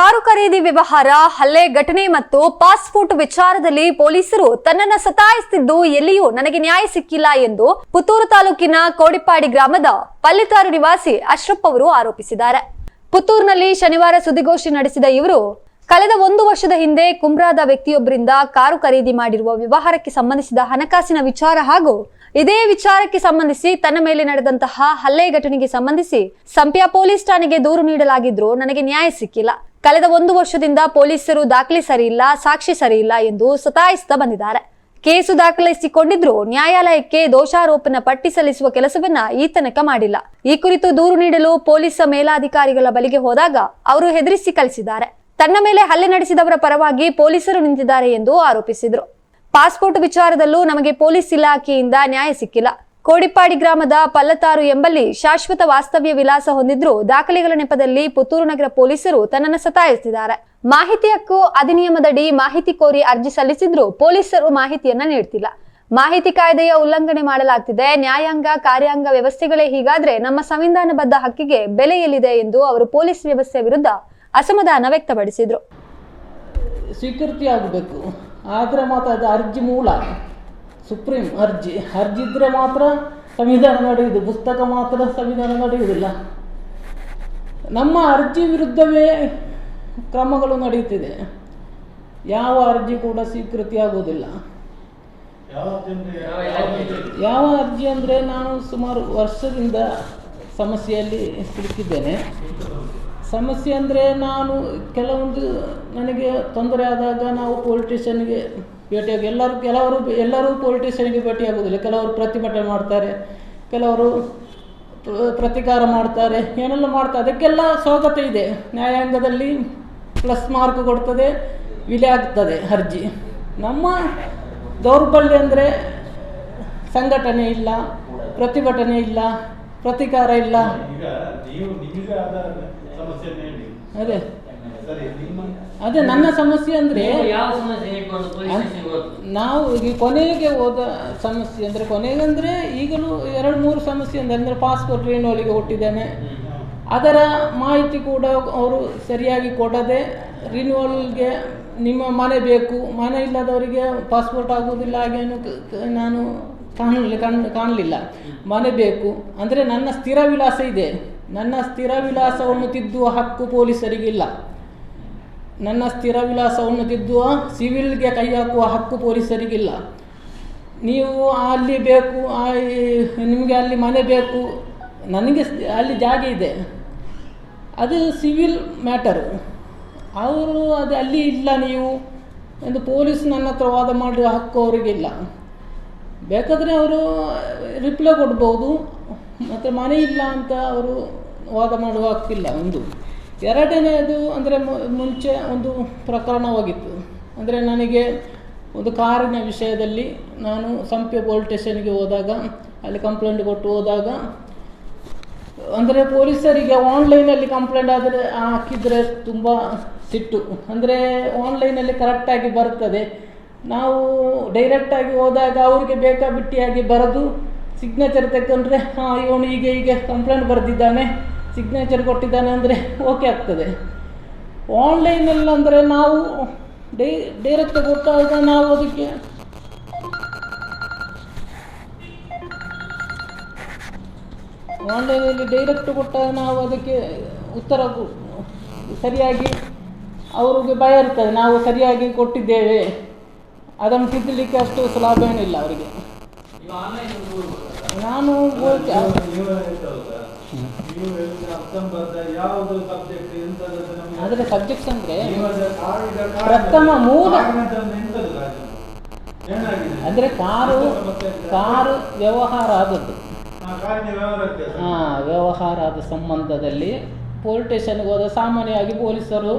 Car ಖರೀದಿ ವ್ಯವಹಾರ, ಹಲ್ಲೆ ಘಟನೆ ಮತ್ತು ಪಾಸ್ಪೋರ್ಟ್ ವಿಚಾರದಲ್ಲಿ ಪೊಲೀಸರು ತನ್ನನ್ನು ಸತಾಯಿಸುತ್ತಿದ್ದು ಎಲ್ಲಿಯೂ ನನಗೆ ನ್ಯಾಯ ಸಿಕ್ಕಿಲ್ಲ ಎಂದು ಪುತ್ತೂರು ತಾಲೂಕಿನ ಕೋಡಿಪಾಡಿ ಗ್ರಾಮದ ಪಲ್ಲಿತಾರು ನಿವಾಸಿ ಅಶ್ರಪ್ ಅವರು ಆರೋಪಿಸಿದ್ದಾರೆ. ಪುತ್ತೂರಿನಲ್ಲಿ ಶನಿವಾರ ಸುದ್ದಿಗೋಷ್ಠಿ ನಡೆಸಿದ ಇವರು, ಕಳೆದ ಒಂದು ವರ್ಷದ ಹಿಂದೆ ಕುಮ್ರಾದ ವ್ಯಕ್ತಿಯೊಬ್ಬರಿಂದ ಕಾರು ಖರೀದಿ ಮಾಡಿರುವ ವ್ಯವಹಾರಕ್ಕೆ ಸಂಬಂಧಿಸಿದ ಹಣಕಾಸಿನ ವಿಚಾರ ಹಾಗೂ ಇದೇ ವಿಚಾರಕ್ಕೆ ಸಂಬಂಧಿಸಿ ತನ್ನ ಮೇಲೆ ನಡೆದಂತಹ ಹಲ್ಲೆ ಘಟನೆಗೆ ಸಂಬಂಧಿಸಿ ಸಂಪ್ಯ ಪೊಲೀಸ್ ಠಾಣೆಗೆ ದೂರು ನೀಡಲಾಗಿದ್ರೂ ನನಗೆ ನ್ಯಾಯ ಸಿಕ್ಕಿಲ್ಲ. ಕಳೆದ ಒಂದು ವರ್ಷದಿಂದ ಪೊಲೀಸರು ದಾಖಲೆ ಸರಿಯಿಲ್ಲ, ಸಾಕ್ಷಿ ಸರಿಯಿಲ್ಲ ಎಂದು ಸತಾಯಿಸುತ್ತಾ ಬಂದಿದ್ದಾರೆ. ಕೇಸು ದಾಖಲಿಸಿಕೊಂಡಿದ್ರು ನ್ಯಾಯಾಲಯಕ್ಕೆ ದೋಷಾರೋಪಣ ಪಟ್ಟಿ ಸಲ್ಲಿಸುವ ಕೆಲಸವನ್ನ ಈ ತನಕ ಮಾಡಿಲ್ಲ. ಈ ಕುರಿತು ದೂರು ನೀಡಲು ಪೊಲೀಸ್ ಮೇಲಾಧಿಕಾರಿಗಳ ಬಳಿಗೆ ಹೋದಾಗ ಅವರು ಹೆದರಿಸಿ ಕಲಿಸಿದ್ದಾರೆ ತನ್ನ ಮೇಲೆ ಹಲ್ಲೆ ನಡೆಸಿದವರ ಪರವಾಗಿ ಪೊಲೀಸರು ನಿಂತಿದ್ದಾರೆ ಎಂದು ಆರೋಪಿಸಿದ್ರು. ಪಾಸ್ಪೋರ್ಟ್ ವಿಚಾರದಲ್ಲೂ ನಮಗೆ ಪೊಲೀಸ್ ಇಲಾಖೆಯಿಂದ ನ್ಯಾಯ ಸಿಕ್ಕಿಲ್ಲ. ಕೋಡಿಪಾಡಿ ಗ್ರಾಮದ ಪಲ್ಲತಾರು ಎಂಬಲ್ಲಿ ಶಾಶ್ವತ ವಾಸ್ತವ್ಯ ವಿಲಾಸ ಹೊಂದಿದ್ರು ದಾಖಲೆಗಳ ನೆಪದಲ್ಲಿ ಪುತ್ತೂರು ನಗರ ಪೊಲೀಸರು ತನ್ನನ್ನು ಸತಾಯಿಸುತ್ತಿದ್ದಾರೆ. ಮಾಹಿತಿ ಹಕ್ಕು ಅಧಿನಿಯಮದಡಿ ಮಾಹಿತಿ ಕೋರಿ ಅರ್ಜಿ ಸಲ್ಲಿಸಿದ್ರು ಪೊಲೀಸರು ಮಾಹಿತಿಯನ್ನ ನೀಡ್ತಿಲ್ಲ. ಮಾಹಿತಿ ಕಾಯ್ದೆಯ ಉಲ್ಲಂಘನೆ ಮಾಡಲಾಗ್ತಿದೆ. ನ್ಯಾಯಾಂಗ, ಕಾರ್ಯಾಂಗ ವ್ಯವಸ್ಥೆಗಳೇ ಹೀಗಾದ್ರೆ ನಮ್ಮ ಸಂವಿಧಾನಬದ್ಧ ಹಕ್ಕಿಗೆ ಬೆಲೆ ಎಲ್ಲಿದೆ ಎಂದು ಅವರು ಪೊಲೀಸ್ ವ್ಯವಸ್ಥೆ ವಿರುದ್ಧ ಅಸಮಾಧಾನ ವ್ಯಕ್ತಪಡಿಸಿದ್ರು. ಸ್ವೀಕೃತಿ ಆಗಬೇಕು ಆದರೆ ಮಾತ್ರ ಅದು ಅರ್ಜಿ ಮೂಲ. ಸುಪ್ರೀಂ ಅರ್ಜಿ ಅರ್ಜಿ ಇದ್ದರೆ ಮಾತ್ರ ಸಂವಿಧಾನ ನಡೆಯುವುದು, ಪುಸ್ತಕ ಮಾತ್ರ ಸಂವಿಧಾನ ನಡೆಯುವುದಿಲ್ಲ. ನಮ್ಮ ಅರ್ಜಿ ವಿರುದ್ಧವೇ ಕ್ರಮಗಳು ನಡೆಯುತ್ತಿದೆ. ಯಾವ ಅರ್ಜಿ ಕೂಡ ಸ್ವೀಕೃತಿ ಆಗುವುದಿಲ್ಲ ಯಾವ ಅರ್ಜಿ ಅಂದರೆ ನಾನು ಸುಮಾರು ವರ್ಷದಿಂದ ಸಮಸ್ಯೆಯಲ್ಲಿ ಸಿಲುಕಿದ್ದೇನೆ. ಸಮಸ್ಯೆ ಅಂದರೆ ನಾನು ಕೆಲವೊಂದು ನನಗೆ ತೊಂದರೆ ಆದಾಗ ನಾವು ಪೊಲೀಸ್ ಸ್ಟೇಷನ್ಗೆ ಭೇಟಿಯಾಗಿ ಎಲ್ಲರೂ ಕೆಲವರು ಎಲ್ಲರೂ ಪೊಲಿಟಿಷಿಯನ್ಗೆ ಭೇಟಿಯಾಗೋದಿಲ್ಲ ಕೆಲವರು ಪ್ರತಿಭಟನೆ ಮಾಡ್ತಾರೆ ಕೆಲವರು ಪ್ರತಿಕಾರ ಮಾಡ್ತಾರೆ ಏನೆಲ್ಲ ಮಾಡ್ತಾರೆ ಅದಕ್ಕೆಲ್ಲ ಸ್ವಾಗತ ಇದೆ. ನ್ಯಾಯಾಂಗದಲ್ಲಿ ಪ್ಲಸ್ ಮಾರ್ಕ್ ಕೊಡ್ತದೆ ವಿಲೆ ಆಗ್ತದೆ ಅರ್ಜಿ. ನಮ್ಮ ದೌರ್ಬಲ್ಯ ಅಂದರೆ ಸಂಘಟನೆ ಇಲ್ಲ ಪ್ರತಿಭಟನೆ ಇಲ್ಲ ಪ್ರತಿಕಾರ ಇಲ್ಲ. ಅದೇ. ಅದೇ ನನ್ನ ಸಮಸ್ಯೆ ಅಂದರೆ ನಾವು ಈಗ ಕೊನೆಗೆ ಹೋದ ಸಮಸ್ಯೆ ಅಂದರೆ ಕೊನೆಗೆ ಅಂದರೆ ಈಗಲೂ ಎರಡು ಮೂರು ಸಮಸ್ಯೆ ಅಂದರೆ ಅಂದರೆ ಪಾಸ್ಪೋರ್ಟ್ ರಿನೋಲಿಗೆ ಹುಟ್ಟಿದ್ದೇನೆ. ಅದರ ಮಾಹಿತಿ ಕೂಡ ಅವರು ಸರಿಯಾಗಿ ಕೊಡದೆ ರಿನ್ಯೂವಲ್ಗೆ ನಿಮ್ಮ ಮನೆ ಬೇಕು ಮನೆ ಇಲ್ಲದವರಿಗೆ ಪಾಸ್ಪೋರ್ಟ್ ಆಗುವುದಿಲ್ಲ ಹಾಗೇನು ನಾನು ಕಾಣಲಿ ಕಣ್ ಕಾಣಲಿಲ್ಲ. ಮನೆ ಬೇಕು ಅಂದರೆ ನನ್ನ ಸ್ಥಿರ ವಿಳಾಸ ಇದೆ. ನನ್ನ ಸ್ಥಿರ ವಿಳಾಸವನ್ನು ತಿದ್ದುವ ಹಕ್ಕು ಪೊಲೀಸರಿಗಿಲ್ಲ ನನ್ನ ಸ್ಥಿರ ವಿಳಾಸವನ್ನು ತಿದ್ದುವ ಸಿವಿಲ್ಗೆ ಕೈ ಹಾಕುವ ಹಕ್ಕು ಪೊಲೀಸರಿಗಿಲ್ಲ. ನೀವು ಅಲ್ಲಿ ಬೇಕು ನಿಮಗೆ ಅಲ್ಲಿ ಮನೆ ಬೇಕು, ನನಗೆ ಅಲ್ಲಿ ಜಾಗ ಇದೆ. ಅದು ಸಿವಿಲ್ ಮ್ಯಾಟರು. ಅವರು ಅದು ಅಲ್ಲಿ ಇಲ್ಲ ನೀವು ಎಂದು ಪೊಲೀಸ್ ನನ್ನ ಹತ್ರ ವಾದ ಮಾಡುವ ಹಕ್ಕು ಅವರಿಗಿಲ್ಲ. ಬೇಕಾದರೆ ಅವರು ರಿಪ್ಲೈ ಕೊಡ್ಬೋದು, ಮತ್ತು ಮನೆ ಇಲ್ಲ ಅಂತ ಅವರು ವಾದ ಮಾಡುವ ಹಕ್ಕಿಲ್ಲ ಒಂದು. ಎರಡನೇದು ಅಂದರೆ ಮುಂಚೆ ಒಂದು ಪ್ರಕರಣವಾಗಿತ್ತು ಅಂದರೆ ನನಗೆ ಒಂದು ಕಾರಿನ ವಿಷಯದಲ್ಲಿ ನಾನು ಸಂಪೆ ಪೊಲೀಸ್ ಸ್ಟೇಷನ್ಗೆ ಹೋದಾಗ, ಅಲ್ಲಿ ಕಂಪ್ಲೇಂಟ್ ಕೊಟ್ಟು ಹೋದಾಗ, ಅಂದರೆ ಪೊಲೀಸರಿಗೆ ಆನ್ಲೈನಲ್ಲಿ ಕಂಪ್ಲೇಂಟ್ ಆದರೆ ಹಾಕಿದರೆ ತುಂಬ ಸಿಟ್ಟು. ಅಂದರೆ ಆನ್ಲೈನಲ್ಲಿ ಕರೆಕ್ಟಾಗಿ ಬರ್ತದೆ. ನಾವು ಡೈರೆಕ್ಟಾಗಿ ಹೋದಾಗ ಅವರಿಗೆ ಬೇಕಾಬಿಟ್ಟಿಯಾಗಿ ಬರೆದು ಸಿಗ್ನೇಚರ್ ತೆಗೊಂಡ್ರೆ ಹಾಂ, ಇವನು ಈಗ ಹೀಗೆ ಕಂಪ್ಲೇಂಟ್ ಬರೆದಿದ್ದಾನೆ. ಸಿಗ್ನೇಚರ್ ಕೊಟ್ಟಿದ್ದಾನೆ ಅಂದರೆ ಓಕೆ ಆಗ್ತದೆ. ಆನ್ಲೈನಲ್ಲಿ ಅಂದರೆ ನಾವು ಡೈ ಡೈರೆಕ್ಟ್ ಕೊಟ್ಟಾಗ ನಾವು ಅದಕ್ಕೆ ಆನ್ಲೈನಲ್ಲಿ ಡೈರೆಕ್ಟ್ ಕೊಟ್ಟಾಗ ನಾವು ಅದಕ್ಕೆ ಉತ್ತರ ಸರಿಯಾಗಿ ಅವ್ರಿಗೆ ಭಯ ಇರ್ತದೆ. ನಾವು ಸರಿಯಾಗಿ ಕೊಟ್ಟಿದ್ದೇವೆ. ಅದನ್ನು ತಿದ್ದಲಿಕ್ಕೆ ಅಷ್ಟು ಸುಲಭ ಏನಿಲ್ಲ ಅವರಿಗೆ. ನಾನು ಯಾವುದು ಸಬ್ಜೆಕ್ಟ್ ಅಂದ್ರೆ ಸಬ್ಜೆಕ್ಟ್ಸ್ ಅಂದರೆ ಅದರ ಪ್ರಥಮ ಮೂಲ- ಅಂದರೆ ಕಾರು ಕಾರು ವ್ಯವಹಾರ ಆದದ್ದು. ಹಾ ವ್ಯವಹಾರ ಆದ ಸಂಬಂಧದಲ್ಲಿ ಪೊಲೀಸ್ ಸ್ಟೇಷನ್ಗೆ ಹೋದ ಸಾಮಾನ್ಯವಾಗಿ ಪೊಲೀಸರು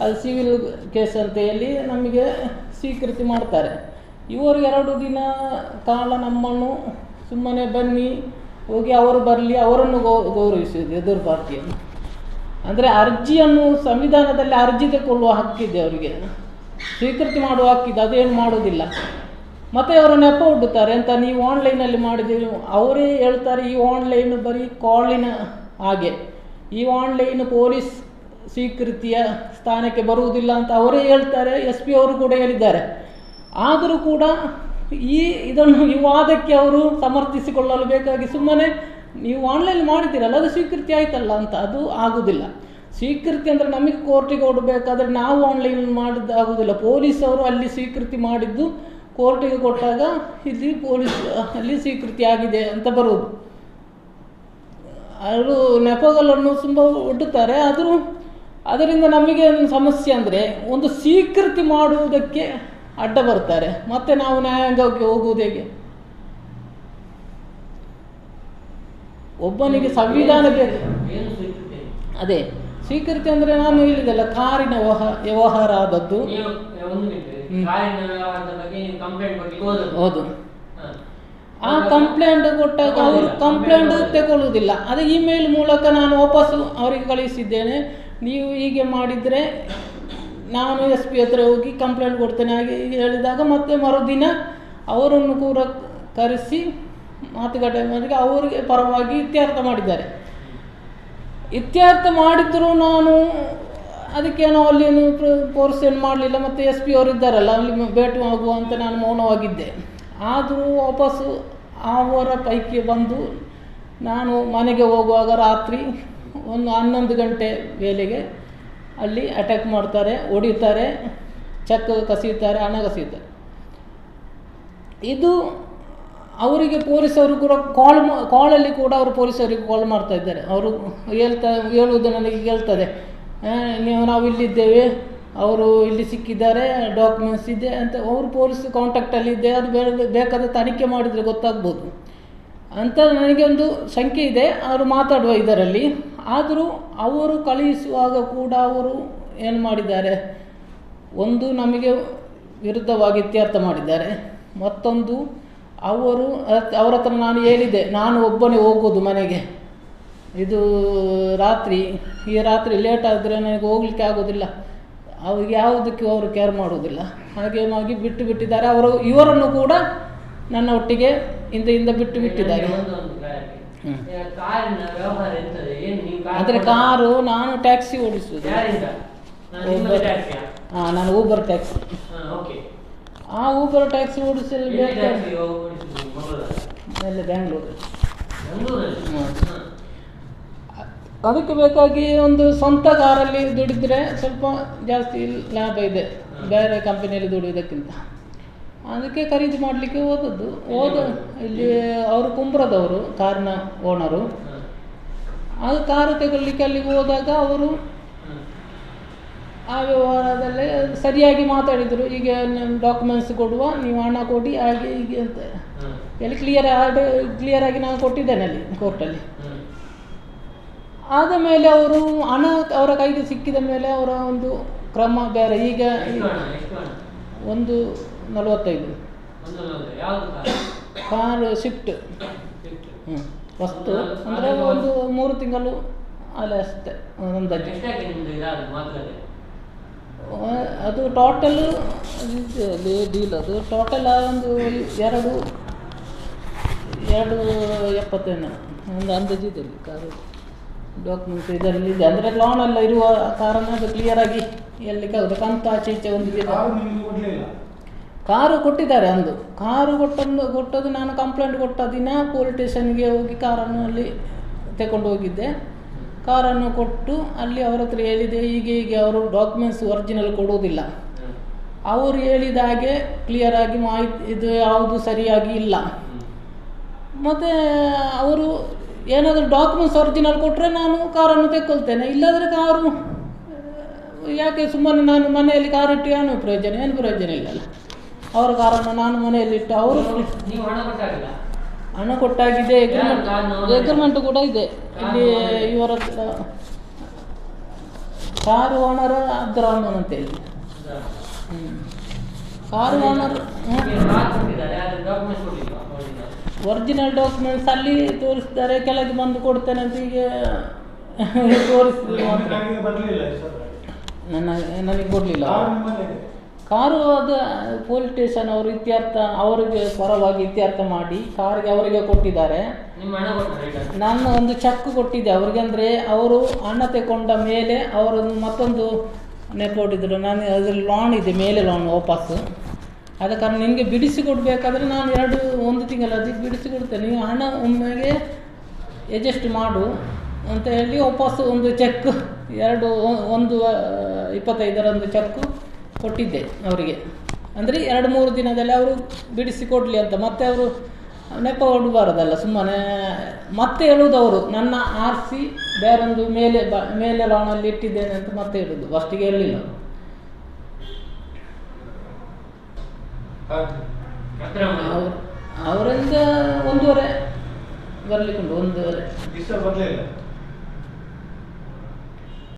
ಅದು ಸಿವಿಲ್ ಕೇಸ್ ಅಂತ ಹೇಳಿ ನಮಗೆ ಸ್ವೀಕೃತಿ ಮಾಡ್ತಾರೆ. ಇವರು ಎರಡು ದಿನ ಕಾಲ ನಮ್ಮನ್ನು ಸುಮ್ಮನೆ ಬನ್ನಿ ಹೋಗಿ ಅವರು ಬರಲಿ, ಅವರನ್ನು ಗೌ ಗೌರವಿಸುವುದು ಎದುರು ಪಾರ್ಟಿಯನ್ನು ಅಂದರೆ ಅರ್ಜಿಯನ್ನು ಸಂವಿಧಾನದಲ್ಲಿ ಅರ್ಜಿ ತಗೊಳ್ಳುವ ಹಕ್ಕಿದೆ ಅವರಿಗೆ. ಸ್ವೀಕೃತಿ ಮಾಡುವ ಹಕ್ಕಿದೆ ಅದೇನು ಮಾಡೋದಿಲ್ಲ ಮತ್ತೆ ಅವರು ನೆಪ ಹುಡ್ಡುತ್ತಾರೆ ಅಂತ ನೀವು ಆನ್ಲೈನಲ್ಲಿ ಮಾಡಿದ್ದೀರಿ, ಅವರೇ ಹೇಳ್ತಾರೆ, ಈ ಆನ್ಲೈನ್ ಬರೀ ಕಾಳಿನ ಹಾಗೆ. ಈ ಆನ್ಲೈನ್ ಪೊಲೀಸ್ ಸ್ವೀಕೃತಿಯ ಸ್ಥಾನಕ್ಕೆ ಬರುವುದಿಲ್ಲ ಅಂತ ಅವರೇ ಹೇಳ್ತಾರೆ, ಎಸ್ ಪಿ ಅವರು ಕೂಡ ಹೇಳಿದ್ದಾರೆ. ಆದರೂ ಕೂಡ ಈ ಇದನ್ನು ಈ ವಾದಕ್ಕೆ ಅವರು ಸಮರ್ಥಿಸಿಕೊಳ್ಳಲು ಬೇಕಾಗಿ ಸುಮ್ಮನೆ ನೀವು ಆನ್ಲೈನ್ ಮಾಡಿದ್ದೀರಲ್ಲ, ಅದು ಸ್ವೀಕೃತಿ ಆಯ್ತಲ್ಲ ಅಂತ, ಅದು ಆಗುವುದಿಲ್ಲ ಸ್ವೀಕೃತಿ ಅಂದರೆ ನಮಗೆ ಕೋರ್ಟಿಗೆ ಓಡಬೇಕಾದ್ರೆ ನಾವು ಆನ್ಲೈನ್ ಮಾಡಿದ್ದು ಆಗುವುದಿಲ್ಲ ಪೊಲೀಸ್ ಅವರು ಅಲ್ಲಿ ಸ್ವೀಕೃತಿ ಮಾಡಿದ್ದು ಕೋರ್ಟಿಗೆ ಕೊಟ್ಟಾಗ ಇಲ್ಲಿ ಪೊಲೀಸ್, ಅಲ್ಲಿ ಸ್ವೀಕೃತಿ ಆಗಿದೆ ಅಂತ ಬರುವುದು. ಅವರು ನೆಪಗಳನ್ನು ತುಂಬ ಒಡ್ಡುತ್ತಾರೆ, ಆದರೂ ಅದರಿಂದ ನಮಗೆ ಸಮಸ್ಯೆ ಅಂದರೆ ಒಂದು ಸ್ವೀಕೃತಿ ಮಾಡುವುದಕ್ಕೆ ಅಡ್ಡ ಬರ್ತಾರೆ ಮತ್ತೆ ನಾವು ನ್ಯಾಯಾಂಗಕ್ಕೆ ಹೋಗುವುದು ಹೇಗೆ? ಒಬ್ಬನಿಗೆ ಸಂವಿಧಾನ ಬೇಕು. ಅದೇ ಸ್ವೀಕೃತಿ ಅಂದ್ರೆ ನಾನು ಹೇಳಿದೆಲ್ಲ ಕಾರಿನ ವ್ಯವಹ ವ್ಯವಹಾರ ಆದದ್ದು. ಹೌದು. ಆ ಕಂಪ್ಲೇಂಟ್ ಕೊಟ್ಟಾಗ ಅವರು ಕಂಪ್ಲೇಂಟ್ ತಗೊಳ್ಳುವುದಿಲ್ಲ. ಅದೇ ಇಮೇಲ್ ಮೂಲಕ ನಾನು ವಾಪಸ್ಸು ಅವರಿಗೆ ಕಳಿಸಿದ್ದೇನೆ. ನೀವು ಹೀಗೆ ಮಾಡಿದರೆ ನಾನು ಎಸ್ ಪಿ ಹತ್ರ ಹೋಗಿ ಕಂಪ್ಲೇಂಟ್ ಕೊಡ್ತೇನೆ ಹಾಗೆ ಹೀಗೆ ಹೇಳಿದಾಗ ಮತ್ತೆ ಮರುದಿನ ಅವರನ್ನು ಕೂಡ ಕರೆಸಿ ಮಾತುಕತೆ ಮಾಡಿ ಅವರಿಗೆ ಪರವಾಗಿ ಇತ್ಯರ್ಥ ಮಾಡಿದ್ದಾರೆ. ಇತ್ಯರ್ಥ ಮಾಡಿದರೂ ನಾನು ಅದಕ್ಕೇನೋ ಅಲ್ಲಿ ಫೋರ್ಸ್ ಏನು ಮಾಡಲಿಲ್ಲ ಮತ್ತು ಎಸ್ ಪಿ ಅವರು ಇದ್ದಾರಲ್ಲ, ಅಲ್ಲಿ ಭೇಟಿ ಆಗುವ ಅಂತ ನಾನು ಮೌನವಾಗಿದ್ದೆ. ಆದರೂ ವಾಪಸ್ಸು ಅವರ ಪೈಕಿ ಬಂದು ನಾನು ಮನೆಗೆ ಹೋಗುವಾಗ ರಾತ್ರಿ ಒಂದು ಹನ್ನೊಂದು ಗಂಟೆ ವೇಳೆಗೆ ಅಲ್ಲಿ ಅಟ್ಯಾಕ್ ಮಾಡ್ತಾರೆ ಹೊಡಿತಾರೆ ಚಕ್ ಕಸಿಯುತ್ತಾರೆ ಹಣ ಕಸಿಯುತ್ತಾರೆ ಇದು ಅವರಿಗೆ ಪೊಲೀಸರು ಕೂಡ ಕಾಲ್ ಕಾಲಲ್ಲಿ ಕೂಡ ಅವರು ಪೊಲೀಸರಿಗೆ ಕಾಲ್ ಮಾಡ್ತಾ ಇದ್ದಾರೆ. ಅವರು ಹೇಳ್ತಾ ಹೇಳುವುದು ನನಗೆ ಕೇಳ್ತದೆ. ಆ, ನೀವು ನಾವು ಇಲ್ಲಿದ್ದೇವೆ ಅವರು ಇಲ್ಲಿ ಸಿಕ್ಕಿದ್ದಾರೆ ಡಾಕ್ಯುಮೆಂಟ್ಸ್ ಇದೆ ಅಂತ ಅವರು ಪೊಲೀಸ್ ಕಾಂಟ್ಯಾಕ್ಟಲ್ಲಿ ಇದೆ ಅದು ಬೇರೆ ಬೇಕಾದ ತನಿಖೆ ಮಾಡಿದರೆ ಗೊತ್ತಾಗ್ಬೋದು. ಅಂತ ನನಗೆ ಒಂದು ಶಂಕೆ ಇದೆ. ಅವರು ಮಾತಾಡುವ ಇದರಲ್ಲಿ ಆದರೂ ಅವರು ಕಳುಹಿಸುವಾಗ ಕೂಡ ಅವರು ಏನು ಮಾಡಿದ್ದಾರೆ? ಒಂದು ನಮಗೆ ವಿರುದ್ಧವಾಗಿ ಇತ್ಯರ್ಥ ಮಾಡಿದ್ದಾರೆ. ಮತ್ತೊಂದು, ಅವರು, ಅವರ ಹತ್ರ ನಾನು ಹೇಳಿದೆ ನಾನು ಒಬ್ಬನೇ ಹೋಗೋದು ಮನೆಗೆ. ಇದು ರಾತ್ರಿ, ಈ ರಾತ್ರಿ ಲೇಟ್ ಆದರೆ ನನಗೆ ಹೋಗಲಿಕ್ಕೆ ಆಗೋದಿಲ್ಲ. ಅವ್ರಿಗೆ ಯಾವುದಕ್ಕೂ ಅವರು ಕೇರ್ ಮಾಡೋದಿಲ್ಲ ಹಾಗೇನಾಗಿ ಬಿಟ್ಟು ಬಿಟ್ಟಿದ್ದಾರೆ. ಅವರು, ಇವರನ್ನು ಕೂಡ ನನ್ನ ಒಟ್ಟಿಗೆ ಹಿಂದೆ ಹಿಂದೆ ಬಿಟ್ಟು ಬಿಟ್ಟಿದ್ದಾರೆ. ಆದರೆ ಕೊಂಡು- ಕಾರು ನಾನು ಟ್ಯಾಕ್ಸಿ ಓಡಿಸುವುದು. ಹಾಂ ನಾನು ಊಬರ್ ಟ್ಯಾಕ್ಸಿ. ಆ ಊಬರ್ ಟ್ಯಾಕ್ಸಿ ಓಡಿಸಲು ಎಲ್ಲಿ ಬ್ಯಾಂಗ್ಳೂರು. ಅದಕ್ಕೆ ಬೇಕಾಗಿ ಒಂದು ಸ್ವಂತ ಕಾರಲ್ಲಿ ದುಡಿದ್ರೆ ಸ್ವಲ್ಪ ಜಾಸ್ತಿ ಲಾಭ ಇದೆ. ಬೇರೆ ಕಂಪನಿಯಲ್ಲಿ ದುಡಿಯೋದಕ್ಕಿಂತ ಅದಕ್ಕೆ ಖರೀದಿ ಮಾಡಲಿಕ್ಕೆ ಹೋದದ್ದು. ಹೋದ ಇಲ್ಲಿ ಅವರು ಕುಂಬ್ರದವರು ಕಾರ್ನ ಓನರು. ಅದು ಕಾರು ತೆಗೊಳ್ಳಿಕ್ಕೆ ಅಲ್ಲಿಗೆ ಹೋದಾಗ ಅವರು ಆ ವ್ಯವಹಾರದಲ್ಲಿ ಸರಿಯಾಗಿ ಮಾತಾಡಿದರು. ಈಗ ಡಾಕ್ಯುಮೆಂಟ್ಸ್ ಕೊಡುವ ನೀವು ಹಣ ಕೊಡಿ ಹಾಗೆ ಹೀಗೆ ಅಂತ. ಎಲ್ಲಿ ಕ್ಲಿಯರ್ ಕ್ಲಿಯರ್ ಆಗಿ ನಾನು ಕೊಟ್ಟಿದ್ದೇನೆ ಅಲ್ಲಿ ಕೋರ್ಟಲ್ಲಿ. ಆದ ಮೇಲೆ ಅವರು ಹಣ ಅವರ ಕೈಗೆ ಸಿಕ್ಕಿದ ಮೇಲೆ ಅವರ ಒಂದು ಕ್ರಮ ಬೇರೆ. ಈಗ ಒಂದು ನಲವತ್ತೈದು. Car shift. ಹ್ಞೂ ವಸ್ತು. ಅಂದರೆ ಒಂದು ಮೂರು ತಿಂಗಳು ಅಲ್ಲೇ ಅಷ್ಟೇ ಒಂದು ಅದು ಟೋಟಲ್ ಡೀಲ್ ಅದು. ಟೋಟಲ್ ಒಂದು ಎರಡು ಎರಡು ಎಪ್ಪತ್ತೇನು ಒಂದು ಅಂದಾಜಿದಲ್ಲಿ ಕಾರು. ಡಾಕ್ಯುಮೆಂಟ್ಸ್ ಇದರಲ್ಲಿ ಇದೆ. ಅಂದರೆ ಲೋನ್ ಎಲ್ಲ ಇರುವ ಕಾರಣ ಅದು ಕ್ಲಿಯರ್ ಆಗಿ ಎಲ್ಲಿ ಕಂತು ಆಚೆ ಈಚೆ ಒಂದು ಕಾರು ಕೊಟ್ಟಿದ್ದಾರೆ ಅಂದು. ಕಾರು ಕೊಟ್ಟಂದು, ಕೊಟ್ಟದ್ದು ನಾನು ಕಂಪ್ಲೇಂಟ್ ಕೊಟ್ಟ ದಿನ ಪೊಲೀಸ್ ಸ್ಟೇಷನ್ಗೆ ಹೋಗಿ ಕಾರನ್ನು ಅಲ್ಲಿ ತಗೊಂಡು ಹೋಗಿದ್ದೆ. ಕಾರನ್ನು ಕೊಟ್ಟು ಅಲ್ಲಿ ಅವರ ಹತ್ರ ಹೇಳಿದೆ, ಹೀಗೆ ಹೀಗೆ ಅವರು ಡಾಕ್ಯುಮೆಂಟ್ಸ್ ಒರಿಜಿನಲ್ ಕೊಡುವುದಿಲ್ಲ. ಅವರು ಹೇಳಿದ ಹಾಗೆ ಕ್ಲಿಯರ್ ಆಗಿ ಮಾಹಿತಿ, ಇದು ಯಾವುದು ಸರಿಯಾಗಿ ಇಲ್ಲ. ಮತ್ತು ಅವರು ಏನಾದರೂ ಡಾಕ್ಯುಮೆಂಟ್ಸ್ ಒರಿಜಿನಲ್ ಕೊಟ್ಟರೆ ನಾನು ಕಾರನ್ನು ತೆಕ್ಕೊಳ್ತೇನೆ. ಇಲ್ಲಾದರೆ ಕಾರು, ಯಾಕೆ ಸುಮ್ಮನೆ ನಾನು ಮನೆಯಲ್ಲಿ ಕಾರ್ ಇಟ್ಟು ಏನು ಪ್ರಯೋಜನ ಏನು ಪ್ರಯೋಜನ ಇಲ್ಲಲ್ಲ. ಅವರ ಕಾರನ್ನು ನಾನು ಮನೆಯಲ್ಲಿಟ್ಟು ಅವರು ನೀವು ಹಣ ಕೊಟ್ಟಾಗಿದೆ ಎಗ್ರಿಮೆಂಟ್ ಕೂಡ ಇದೆ. ಇಲ್ಲಿ ಇವರ ಕಾರು ಓನರ್ ಅಬ್ದುರಹಮಾನ್ ಅಂತ ಹೇಳಿ. ಕಾರು ಓನರ್ ಒರಿಜಿನಲ್ ಡಾಕ್ಯುಮೆಂಟ್ಸ್ ಅಲ್ಲಿ ತೋರಿಸ್ತಾರೆ ಕೆಳಗೆ ಬಂದು ಕೊಡ್ತೇನೆ ಅಂತ ಈ ಸಲ. ನನ್ನ ನನಗೆ ಕೊಡಲಿಲ್ಲ. ಕಾರು ನಿಮ್ಮಲ್ಲಿದೆ ಕಾರು ಅದು ಪೊಲೀಸ್ ಸ್ಟೇಷನ್ ಅವರು ಇತ್ಯರ್ಥ ಅವರಿಗೆ ಪರವಾಗಿ ಇತ್ಯರ್ಥ ಮಾಡಿ ಕಾರಿಗೆ ಅವರಿಗೆ ಕೊಟ್ಟಿದ್ದಾರೆ. ನಾನು ಒಂದು ಚೆಕ್ ಕೊಟ್ಟಿದ್ದೆ ಅವ್ರಿಗೆ ಅಂದರೆ ಅವರು ಹಣ ತಗೊಂಡ ಮೇಲೆ ಅವರನ್ನು ಮತ್ತೊಂದು ನೆಪೋಟಿದ್ರು ನಾನು ಅದರಲ್ಲಿ ಲೋನ್ ಇದೆ ಮೇಲೆ ಲೋನ್ ವಾಪಸ್ಸು ಅದ ಕಾರಣ ನಿಮಗೆ ಬಿಡಿಸಿ ಕೊಡಬೇಕಾದ್ರೆ ನಾನು ಎರಡು ಒಂದು ತಿಂಗಳಲ್ಲಿ ಬಿಡಿಸಿ ಕೊಡ್ತೇನೆ. ನೀವು ಹಣ ಒಮ್ಮೆಗೆ ಅಡ್ಜಸ್ಟ್ ಮಾಡು ಅಂತ ಹೇಳಿ ವಾಪಸ್ಸು ಒಂದು ಚೆಕ್ ಎರಡು ಒಂದು ಇಪ್ಪತ್ತೈದರ ಒಂದು ಚೆಕ್ ಕೊಟ್ಟಿದ್ದೆ ಅವರಿಗೆ. ಅಂದರೆ ಎರಡು ಮೂರು ದಿನದಲ್ಲಿ ಅವರು ಬಿಡಿಸಿ ಕೊಡಲಿ ಅಂತ. ಮತ್ತೆ ಅವರು ನೆಪ ಹೊಡಬಾರದಲ್ಲ ಸುಮ್ಮನೆ ಮತ್ತೆ ಹೇಳುವುದು ಅವರು. ನನ್ನ ಆರಿಸಿ ಬೇರೊಂದು ಮೇಲೆ ಬ ಮೇಲೆ ಲೋನಲ್ಲಿ ಇಟ್ಟಿದ್ದೇನೆ ಅಂತ ಮತ್ತೆ ಹೇಳುದು. ಫಸ್ಟಿಗೆ ಹೇಳಲಿಲ್ಲ ಅವರು. ಅವರಿಂದ ಒಂದೂವರೆ ಬರಲಿಕ್ಕುಂಟು ಒಂದೂವರೆ.